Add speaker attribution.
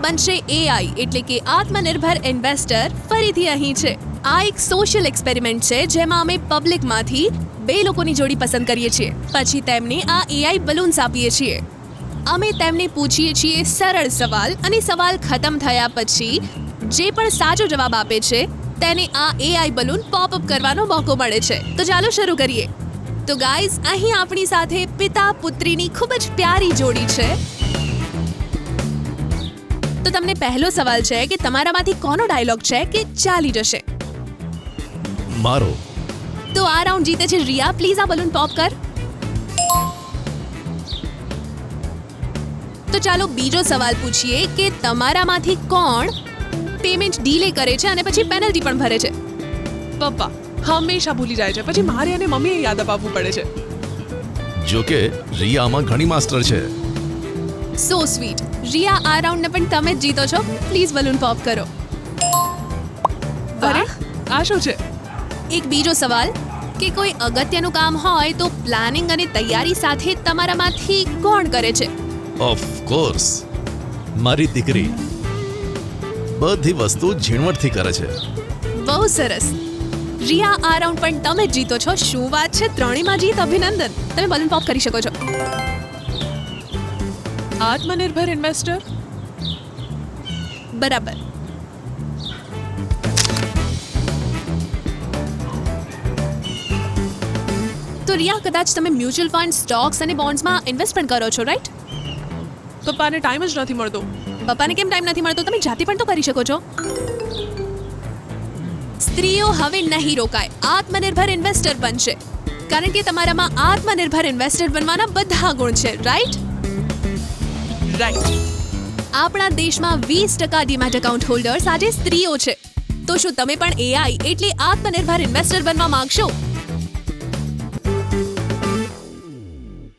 Speaker 1: કોણ બનશે એઆઈ એટલે કે આત્મનિર્ભર ઇન્વેસ્ટર ફરીથી અહીં છે. આ એક સોશિયલ એક્સપેરિમેન્ટ છે જેમાં અમે પબ્લિકમાંથી બે લોકોની જોડી પસંદ કરીએ છીએ. પછી તેમને આ એઆઈ બલૂન્સ આપીએ છીએ. અમે તેમને પૂછીએ છીએ સરળ સવાલ અને સવાલ ખતમ થયા પછી જે પણ સાચો જવાબ આપે છે, તેને આ એઆઈ બલૂન પોપ અપ કરવાનો મોકો મળે છે. તો ચાલો શરૂ કરીએ. તો ગાઈઝ અહીં આપણી સાથે પિતા પુત્રીની ખૂબ જ પ્યારી જોડી છે. તો તમને પહેલો સવાલ છે કે તમારામાંથી કોનો ડાયલોગ છે કે ચાલી જશે?
Speaker 2: મારો.
Speaker 1: તો આ રાઉન્ડ જીતે છે રિયા. પ્લીઝ આ બલૂન પોપ કર. તો ચાલો બીજો સવાલ પૂછીએ કે તમારામાંથી કોણ પેમેન્ટ ડીલે કરે છે અને પછી પેનલ્ટી પણ ભરે છે?
Speaker 3: પપ્પા હંમેશા ભૂલી જાય છે. પછી મારે અને મમ્મીએ યાદ અપાવવું પડે છે.
Speaker 2: જોકે રિયામાં ઘણી માસ્ટર છે.
Speaker 1: સો સ્વીટ રિયા આ રાઉન્ડને પણ તમે જ જીતો છો. પ્લીઝ બલૂન પોપ કરો.
Speaker 3: અરે આ શું છે?
Speaker 1: એક બીજો સવાલ. કે કોઈ અગત્યનું કામ હોય તો પ્લાનિંગ અને તૈયારી સાથે તમારામાંથી કોણ કરે છે?
Speaker 2: ઓફ કોર્સ મારી દીકરી બધી વસ્તુ ઝીણવટથી કરે છે.
Speaker 1: બહુ સરસ. રિયા આ રાઉન્ડ પણ તમે જીતો છો. શું વાત છે? ત્રણેયમાં જીત અભિનંદન. તમે બલૂન પોપ કરી શકો છો.
Speaker 3: આત્મનિર્ભર ઇન્વેસ્ટર?
Speaker 1: બરાબર. તો રિયા કદાચ તમે મ્યુચ્યુઅલ ફંડ સ્ટોક્સ અને બોન્ડ્સમાં ઇન્વેસ્ટ પણ કરો છો રાઈટ?
Speaker 3: પપ્પાને ટાઈમ જ નથી મળતો.
Speaker 1: પપ્પાને કેમ ટાઈમ નથી મળતો? તમે જાતે પણ તો કરી શકો છો. સ્ત્રીઓ હવે નહીં રોકાય. આત્મનિર્ભર ઇન્વેસ્ટર બનશે. કારણ કે તમારામાં આત્મનિર્ભર ઇન્વેસ્ટર બનવાના બધા ગુણ છે રાઈટ?
Speaker 3: રાઈટ
Speaker 1: આપણા દેશમાં વીસ ટકા ડીમેટ એકાઉન્ટ હોલ્ડર્સ આજે સ્ત્રીઓ છે. તો શું તમે પણ એઆઈ એટલે આત્મનિર્ભર ઇન્વેસ્ટર બનવા માંગશો?